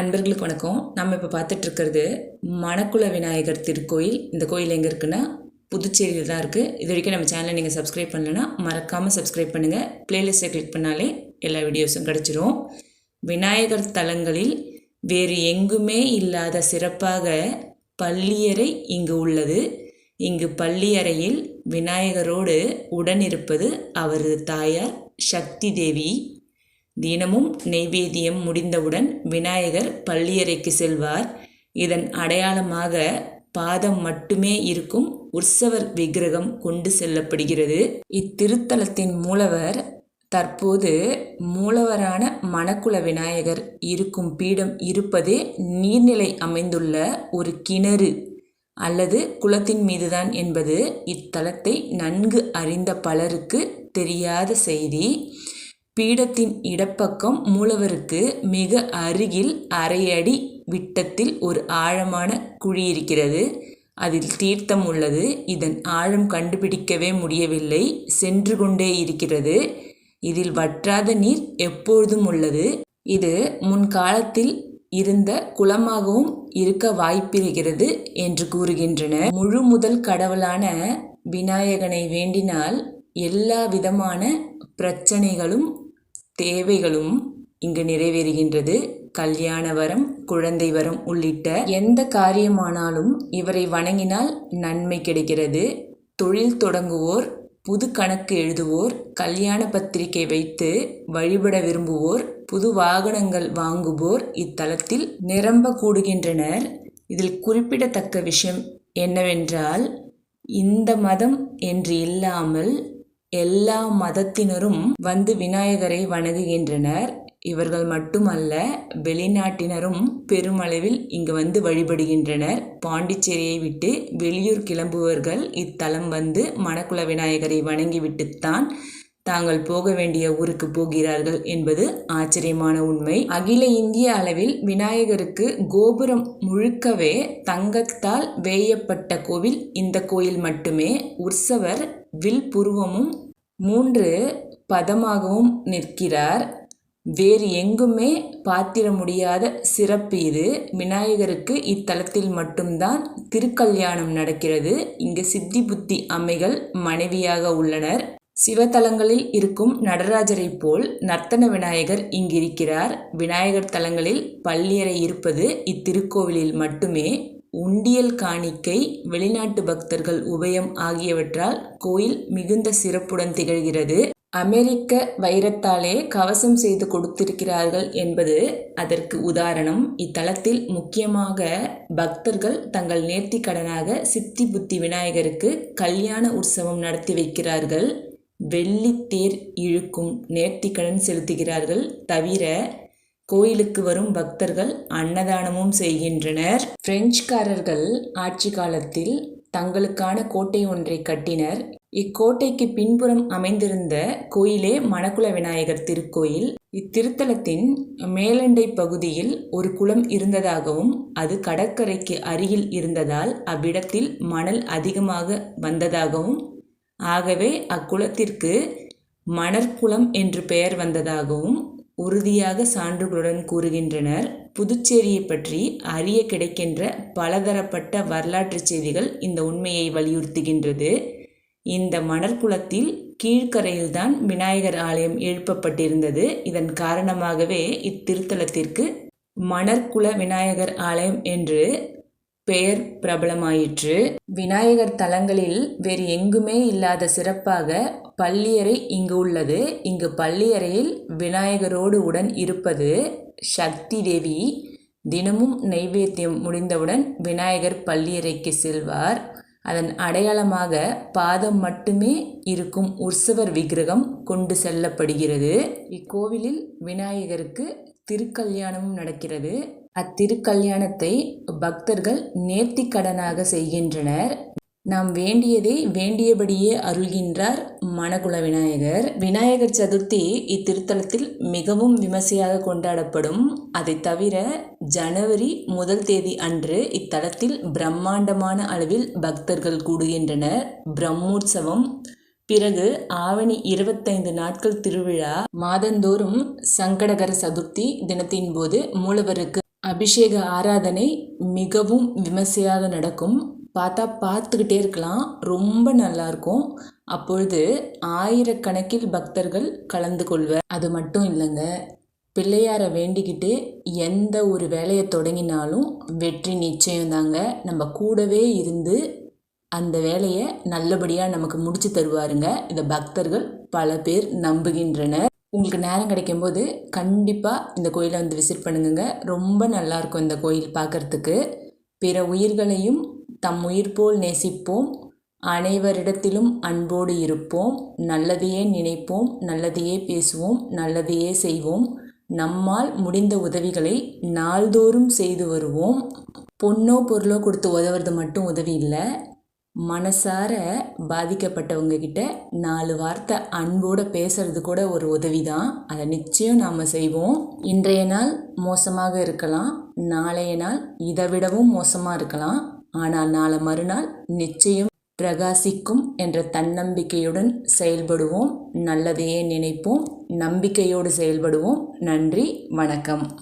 அன்பர்களுக்கு வணக்கம். நம்ம இப்போ பார்த்துட்டு இருக்கிறது மணக்குள விநாயகர் திருக்கோயில். இந்த கோயில் எங்கே இருக்குன்னா புதுச்சேரியில் தான் இருக்குது இது வரைக்கும் நம்ம சேனலை நீங்கள் சப்ஸ்கிரைப் பண்ணலைன்னா மறக்காமல் சப்ஸ்கிரைப் பண்ணுங்கள் பிளேலிஸ்ட்டை கிளிக் பண்ணாலே எல்லா வீடியோஸும் கிடச்சிரும். விநாயகர் தலங்களில் வேறு எங்குமே இல்லாத சிறப்பாக பள்ளியறை இங்கு உள்ளது. இங்கு பள்ளியறையில் விநாயகரோடு உடனிருப்பது அவரது தாயார் சக்தி தேவி. தினமும் நெய்வேத்தியம் முடிந்தவுடன் விநாயகர் பள்ளியறைக்கு செல்வார். இதன் அடையாளமாக பாதம் மட்டுமே இருக்கும் உற்சவர் விக்கிரகம் கொண்டு செல்லப்படுகிறது. இத்திருத்தலத்தின் மூலவர் தற்போது மூலவரான மணக்குள விநாயகர் இருக்கும் பீடம் இருப்பதே நீர்நிலை அமைந்துள்ள ஒரு கிணறு அல்லது குளத்தின் மீதுதான் என்பது இத்தலத்தை நன்கு அறிந்த பலருக்கு தெரியாத செய்தி. பீடத்தின் இடப்பக்கம் மூலவருக்கு மிக அருகில் அரை அடி விட்டத்தில் ஒரு ஆழமான குழி இருக்கிறது. அதில் தீர்த்தம் உள்ளது. இதன் ஆழம் கண்டுபிடிக்கவே முடியவில்லை. சென்று கொண்டே இருக்கிறது. இதில் வற்றாத நீர் எப்பொழுதும் உள்ளது. இது முன்காலத்தில் இருந்த குளமாகவும் இருக்க வாய்ப்பிருக்கிறது என்று கூறுகின்றனர் முழு முதல் கடவுளான விநாயகனை வேண்டினால் எல்லா விதமான பிரச்சனைகளும் தேவைகளும் இங்கு நிறைவேறுகின்றது. கல்யாண வரம் குழந்தை வரம் உள்ளிட்ட எந்த காரியமானாலும் இவரை வணங்கினால் நன்மை கிடைக்கிறது. தொழில் தொடங்குவோர் புது கணக்கு எழுதுவோர் கல்யாண பத்திரிகை வைத்து வழிபட விரும்புவோர் புது வாகனங்கள் வாங்குவோர் இத்தலத்தில் நிரம்ப கூடுகின்றனர். இதில் குறிப்பிடத்தக்க விஷயம் என்னவென்றால் இந்த மதம் என்று இல்லாமல் எல்லா மதத்தினரும் வந்து விநாயகரை வணங்குகின்றனர். இவர்கள் மட்டுமல்ல வெளிநாட்டினரும் பெருமளவில் இங்கு வந்து வழிபடுகின்றனர். பாண்டிச்சேரியை விட்டு வெளியூர் கிளம்புவர்கள் இத்தலம் வந்து மணக்குள விநாயகரை வணங்கிவிட்டுத்தான் தாங்கள் போக வேண்டிய ஊருக்கு போகிறார்கள் என்பது ஆச்சரியமான உண்மை. அகில இந்திய அளவில் விநாயகருக்கு கோபுரம் முழுக்கவே தங்கத்தால் வேயப்பட்ட கோவில். இந்த கோயில் மட்டுமே. உற்சவர் வில் புருவமும் மூன்று பதமாகவும் நிற்கிறார். வேறு எங்குமே பாத்திர முடியாத சிறப்பு இது. விநாயகருக்கு இத்தலத்தில் மட்டும்தான் திருக்கல்யாணம் நடக்கிறது. இங்கு சித்தி புத்தி அம்மைகள் மனைவியாக உள்ளனர். சிவத்தலங்களில் இருக்கும் நடராஜரை போல் நர்த்தன விநாயகர் இங்கிருக்கிறார். விநாயகர் தலங்களில் பள்ளியறை இருப்பது இத்திருக்கோவிலில் மட்டுமே. உண்டியல் காணிக்கை வெளிநாட்டு பக்தர்கள் உபயம் ஆகியவற்றால் கோயில் மிகுந்த சிறப்புடன் திகழ்கிறது. அமெரிக்க வைரத்தாலே கவசம் செய்து கொடுத்திருக்கிறார்கள் என்பது அதற்கு உதாரணம். இத்தலத்தில் முக்கியமாக பக்தர்கள் தங்கள் நேர்த்தி கடனாக சித்தி புத்தி விநாயகருக்கு கல்யாண உற்சவம் நடத்தி வைக்கிறார்கள். வெள்ளி தேர் இழுக்கும் நேர்த்திக்கடன் செலுத்துகிறார்கள் தவிர கோயிலுக்கு வரும் பக்தர்கள் அன்னதானமும் செய்கின்றனர். பிரெஞ்சுக்காரர்கள் ஆட்சி காலத்தில் தங்களுக்கான கோட்டை ஒன்றை கட்டினர். இக்கோட்டைக்கு பின்புறம் அமைந்திருந்த கோயிலே மணக்குள விநாயகர் திருக்கோயில். இத்திருத்தலத்தின் மேலண்டை பகுதியில் ஒரு குளம் இருந்ததாகவும் அது கடற்கரைக்கு அருகில் இருந்ததால் அவ்விடத்தில் மணல் அதிகமாக வந்ததாகவும் ஆகவே அக்குளத்திற்கு மணற்குளம் என்று பெயர் வந்ததாகவும் உறுதியாக சான்றுகளுடன் கூறுகின்றனர். புதுச்சேரியை பற்றி அறிய கிடைக்கின்ற பலதரப்பட்ட வரலாற்று செய்திகள் இந்த உண்மையை வலியுறுத்துகின்றது. இந்த மணற்குளத்தில் கீழ்கரையில்தான் விநாயகர் ஆலயம் எழுப்பப்பட்டிருந்தது. இதன் காரணமாகவே இத்திருத்தலத்திற்கு மணற்குள விநாயகர் ஆலயம் என்று பெயர் பிரபலமாயிற்று. விநாயகர் தலங்களில் வேறு எங்குமே இல்லாத சிறப்பாக பள்ளியறை இங்கு உள்ளது. இங்கு பள்ளியறையில் விநாயகரோடு உடன் இருப்பது சக்தி தேவி. தினமும் நைவேத்தியம் முடிந்தவுடன் விநாயகர் பள்ளியறைக்கு செல்வார். அதன் அடையாளமாக பாதம் மட்டுமே இருக்கும் உற்சவர் விக்கிரகம் கொண்டு செல்லப்படுகிறது. இக்கோவிலில் விநாயகருக்கு திருக்கல்யாணமும் நடக்கிறது. அத்திருக்கல்யாணத்தை பக்தர்கள் நேர்த்திக்கடனாக செய்கின்றனர். நாம் வேண்டியதை வேண்டியபடியே அருள்கின்றார் மணகுல விநாயகர். விநாயகர் சதுர்த்தி இத்திருத்தலத்தில் மிகவும் விமர்சையாக கொண்டாடப்படும். அதை தவிர ஜனவரி முதல் தேதி அன்று இத்தலத்தில் பிரம்மாண்டமான அளவில் பக்தர்கள் கூடுகின்றனர். பிரம்மோற்சவம் பிறகு ஆவணி இருபத்தைந்து நாட்கள் திருவிழா மாதந்தோறும் சங்கடகர சதுர்த்தி தினத்தின் போது மூலவருக்கு அபிஷேக ஆராதனை மிகவும் விமர்சையாக நடக்கும். பார்த்தா பார்த்துக்கிட்டே இருக்கலாம். ரொம்ப நல்லாயிருக்கும் அப்பொழுது ஆயிரக்கணக்கில் பக்தர்கள் கலந்து கொள்வர். அது மட்டும் இல்லைங்க. பிள்ளையாரை வேண்டிக்கிட்டு எந்த ஒரு வேலையை தொடங்கினாலும் வெற்றி நிச்சயம்தாங்க நம்ம கூடவே இருந்து அந்த வேலையை நல்லபடியாக நமக்கு முடிச்சு தருவாருங்க. இந்த பக்தர்கள் பல பேர் நம்புகின்றனர். உங்களுக்கு நேரம் கிடைக்கும்போது கண்டிப்பாக இந்த கோயிலை வந்து விசிட் பண்ணுங்க. ரொம்ப நல்லா இருக்கும் இந்த கோயில் பார்க்கறதுக்கு. பிற உயிர்களையும் தம் உயிர் போல் நேசிப்போம். அனைவரிடத்திலும் அன்போடு இருப்போம். நல்லதையே நினைப்போம். நல்லதையே பேசுவோம். நல்லதையே செய்வோம். நம்மால் முடிந்த உதவிகளை நாள்தோறும் செய்து வருவோம். பொண்ணோ பொருளோ கொடுத்து உதவுறது மட்டும் உதவி இல்லை. மனசார பாதிக்கப்பட்டவங்க கிட்ட நாலு வார்த்தை அன்போடு பேசுறது கூட ஒரு உதவி தான் அதை நிச்சயம் நாம் செய்வோம். இன்றைய நாள் மோசமாக இருக்கலாம். நாளைய நாள் இதை விடவும் மோசமாக இருக்கலாம். ஆனால் நாளை மறுநாள் நிச்சயம் பிரகாசிக்கும் என்ற தன்னம்பிக்கையுடன் செயல்படுவோம். நல்லதையே நினைப்போம். நம்பிக்கையோடு செயல்படுவோம். நன்றி. வணக்கம்.